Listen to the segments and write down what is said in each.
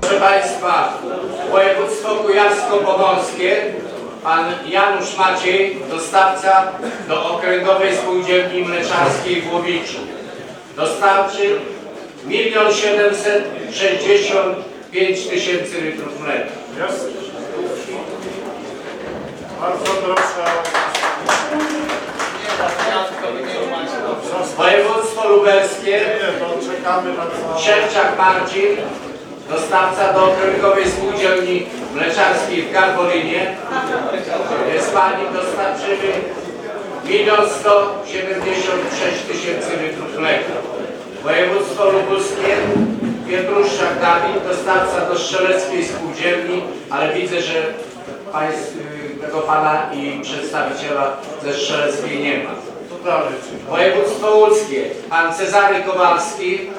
Proszę Państwa, województwo kujawsko-pomorskie, pan Janusz Maciej, dostawca do Okręgowej Spółdzielni Mleczarskiej w Łowiczu. Dostarczy 1 765 tysięcy litrów mleka. Bardzo proszę. Województwo lubelskie. Szewczak Marcin, dostawca do Okręgowej Spółdzielni Mleczarskiej w Garbolinie. Jest Pani, dostarczymy 1 176 tysięcy litrów mleka. Województwo lubuskie, Pietruszczak Dawid, dostawca do Strzeleckiej Spółdzielni, ale widzę, że państw, y, tego Pana i przedstawiciela ze Strzeleckiej nie ma. Województwo łódzkie, pan Cezary Kowalski,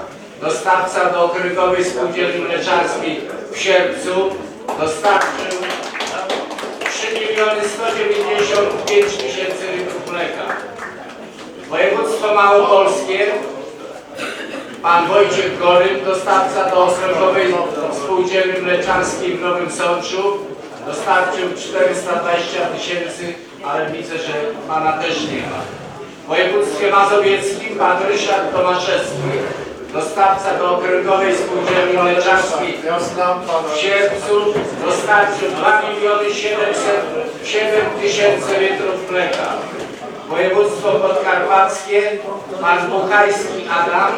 dostawca do Okręgowej Spółdzielni Mleczarskiej w Sierpcu, dostarczył 3 miliony 195 tysięcy litrów mleka. Województwo Małopolskie, pan Wojciech Gorym, dostawca do Okręgowej Spółdzielni Mleczarskiej w Nowym Sączu, dostarczył 420 tysięcy, ale widzę, że pana też nie ma. W województwie mazowieckim pan Ryszard Tomaszewski, dostawca do Okręgowej Spółdzielni Mleczarskiej w Sierpcu dostarczył 2 miliony 707 tysięcy litrów mleka. Województwo podkarpackie, pan Buchajski Adam,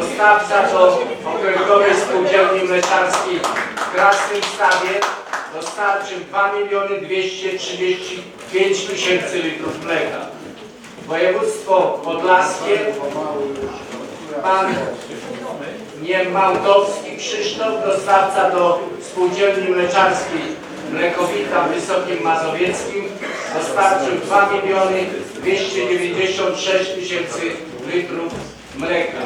dostawca do Okręgowej Spółdzielni Mleczarskiej w Krasnym Stawie, dostarczył 2 miliony 235 tysięcy litrów mleka. Województwo podlaskie, pan Niemałdowski Krzysztof, dostawca do Spółdzielni Mleczarskiej Mlekowita w Wysokim Mazowieckim, dostarczył 2 miliony 296 tysięcy litrów mleka.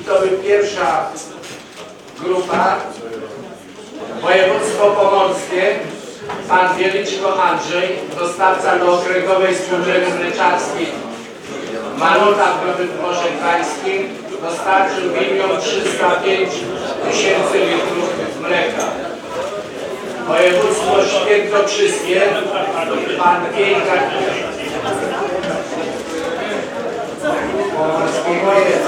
I to by pierwsza grupa. Województwo Pomorskie, pan Wieliczko Andrzej, dostawca do Okręgowej Spółdzielni Mleczarskiej Maluta w Nowym Dworze Gdańskim dostarczył 1 305 tysięcy litrów mleka. Województwo Świętokrzyskie, pan jest.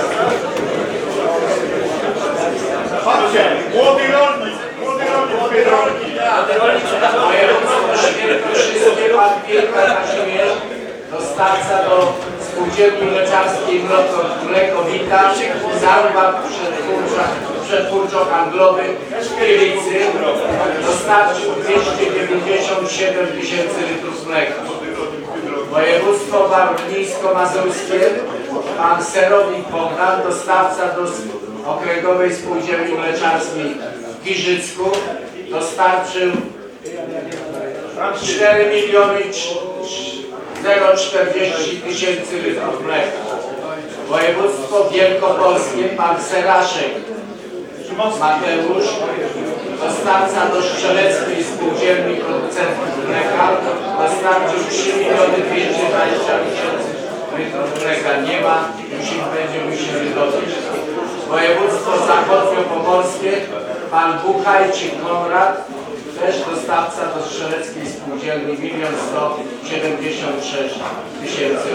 Chodźcie, młody rolnik, młody rolnik, młody rolnik. Województwo Świętokrzyskie, pan Wielka Kazimierz, dostawca do Spółdzielni Mleczarskiej Mleko, Mlekowita, przetwórcza, przetwórczo-handlowy w Kielicy, dostarczył 297 tysięcy litrów mleka. Województwo Warmińsko-Mazurskie, pan Serowik Bogdan, dostawca do Okręgowej Spółdzielni Mleczarskiej w Giżycku, dostarczył 4 miliony 040 tysięcy litrów mleka. Województwo Wielkopolskie, pan Seraszek Mateusz, dostawca do Strzeleckiej Spółdzielni Producentów Mleka, dostarczył 3 miliony 220 tysięcy litrów mleka. Nie ma, musimy, będzie musieli dodać. Województwo Zachodniopomorskie, pan Buchajczyk Konrad, też dostawca do Strzeleckiej Spółdzielni 1 176 tysięcy.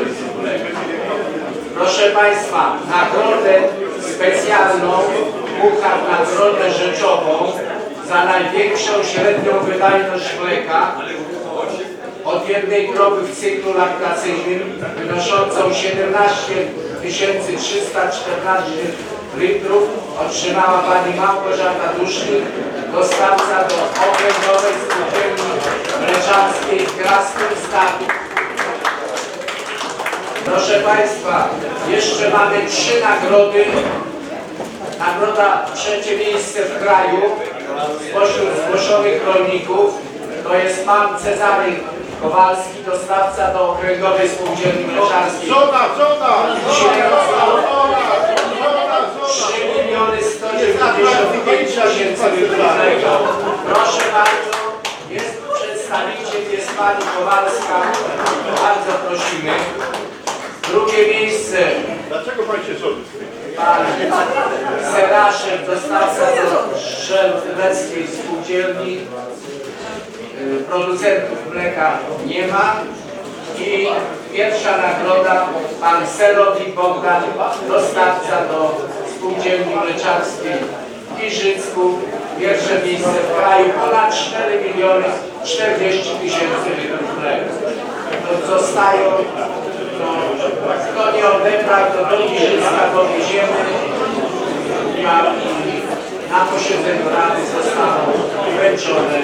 Proszę Państwa, nagrodę specjalną, Puchar Nagrodę Rzeczową za największą średnią wydajność mleka od jednej krowy w cyklu laktacyjnym wynoszącą 17 314 litrów otrzymała Pani Małgorzata Dusznik, dostawca do Okręgowej Spółdzielni Mleczarskiej w Krasnym Stawie. Proszę Państwa, jeszcze mamy trzy nagrody. Nagroda trzecie miejsce w kraju spośród zgłoszonych rolników. To jest pan Cezary Kowalski, dostawca do Okręgowej Spółdzielni Mleczarskiej. Żona, 3 miliony 195 tysięcy litrów mleka. Proszę bardzo, jest przedstawiciel, jest pani Kowalska. Bardzo prosimy. Drugie miejsce Dlaczego pan się żony? pan Seraszek, dostawca do Strzeleckiej Spółdzielni y, producentów mleka nie ma i pierwsza nagroda pan Serowik Bogdan, dostawca do Spółdzielni Mleczarskiej w Giżycku. Pierwsze miejsce w kraju, ponad 4 miliony 40 tysięcy litrów mleka. To zostają, to kto nie odebrał, to do Giżycka powieziemy na posiedzeniu Rady zostaną wręczone